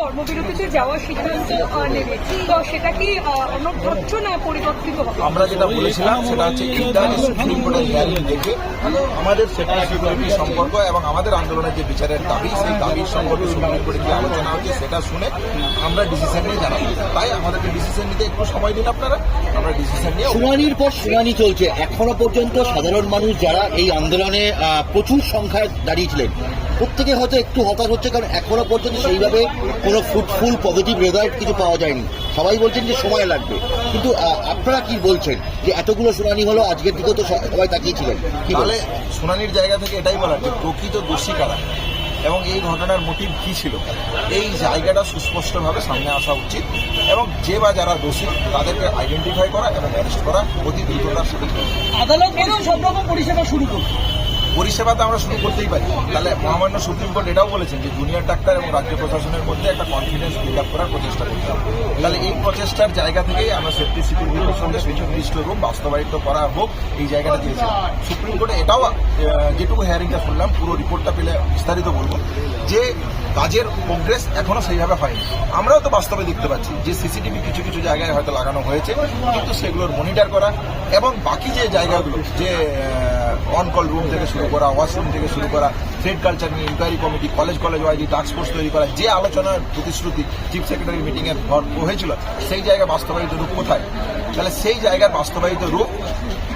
কর্মবিরতিতে যাওয়ার সিদ্ধান্ত নেবে। তো সেটা কি অনগ্রহ্য না পরিবর্তিত হবে? আমরা যেটা বলেছিলাম সেটা হচ্ছে সুপ্রিম কোর্টের হিয়ারিং দেখে আমাদের সেফটি সিকিউরিটি সম্পর্ক এবং আমাদের আন্দোলনের যে বিচারের দাবি সেই দাবির সম্পর্কে সুপ্রিম কোর্টে কি আলোচনা হচ্ছে সেটা শুনে আমরা ডিসিশন নিয়ে জানাব তাই আমাদেরকে ডিসিশন নিতে একটু সময় দিন আপনারা। আমরা ডিসিশন নিয়ে শুনানির পর শুনানি চলছে। এখনও পর্যন্ত সাধারণ মানুষ যারা এই আন্দোলনে প্রচুর সংখ্যায় দাঁড়িয়েছিলেন প্রত্যেকে হয়তো একটু হতাশ হচ্ছে কারণ এখনও পর্যন্ত সেইভাবে কোনো ফুটফুল পজিটিভ রেজাল্ট কিছু পাওয়া যায়নি। সবাই বলছেন যে সময় লাগবে। কিন্তু আপনারা কি বলছেন? যে এতগুলো শুনানি হলো আজকের দিকেও তো সবাই তাকিয়েছিলেন। কি তাহলে বলে শুনানির জায়গা থেকে এটাই বলার যে প্রকৃত দোষী কারা? এবং এই ঘটনার মোটিভ কি ছিল? এই জায়গাটা সুস্পষ্টভাবে সামনে আসা উচিত। এবং যে বা যারা দোষী তাদেরকে আইডেন্টিফাই করা এবং অ্যারেস্ট করা অতি দ্রুততার সাথে। আদালত সব রকম পরিষেবা শুরু করবে পরিষেবা তো আমরা শুরু করতেই পারি। তাহলে মহামান্য সুপ্রিম কোর্ট এটাও বলেছেন যে জুনিয়র ডাক্তার এবং রাজ্য প্রশাসনের মধ্যে একটা কনফিডেন্স বিল্ড আপ করার প্রচেষ্টা করতে হবে। তাহলে এই প্রচেষ্টার জায়গা থেকেই আমরা সেফটি সিকিউরিটির সঙ্গে সুনির্দিষ্ট রূপ বাস্তবায়িত করা হোক, এই জায়গাটা দিয়েছে। সুপ্রিম কোর্টে এটাও যেটুকু হেয়ারিংটা শুনলাম, পুরো রিপোর্টটা পেলে বিস্তারিত বলব যে কাজের প্রোগ্রেস এখনও সেইভাবে হয়নি। আমরাও তো বাস্তবে দেখতে পাচ্ছি যে সিসিটিভি কিছু কিছু জায়গায় হয়তো লাগানো হয়েছে, কিন্তু সেগুলোর মনিটর করা এবং বাকি যে জায়গাগুলো, যে অন কল রুম থেকে শুরু করা ওয়াশরুম থেকে শুরু করা ট্রেড কালচার নিয়ে ইনকোয়ারি কমিটি কলেজ কলেজ ওয়াইজি টাস্ক ফোর্স তৈরি করা যে আলোচনার প্রতিশ্রুতি চিফ সেক্রেটারি মিটিংয়ে হয়েছিল সেই জায়গায় বাস্তবায়িত রূপ কোথায়? তাহলে সেই জায়গার বাস্তবায়িত রূপ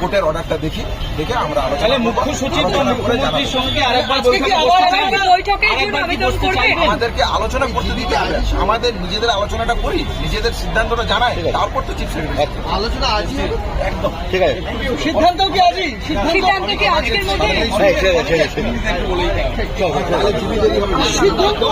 কোর্টের অর্ডারটা দেখি দেখে আমরা আলোচনা মুখ্য সচিব মুখ্যমন্ত্রীর সঙ্গে আরেকবার? আমাদেরকে আলোচনা করতে দিতে হবে। আমাদের নিজেদের আলোচনাটা করি নিজেদের সিদ্ধান্তটা জানাই তারপর তো চিফ সেক্রেটারি আলোচনা আজকে একদম। ঠিক আছে। সিদ্ধান্ত কি আজই? সিদ্ধান্ত সিদ্ধান্ত কি আজকের মধ্যে হ্যাঁ, সিদ্ধান্ত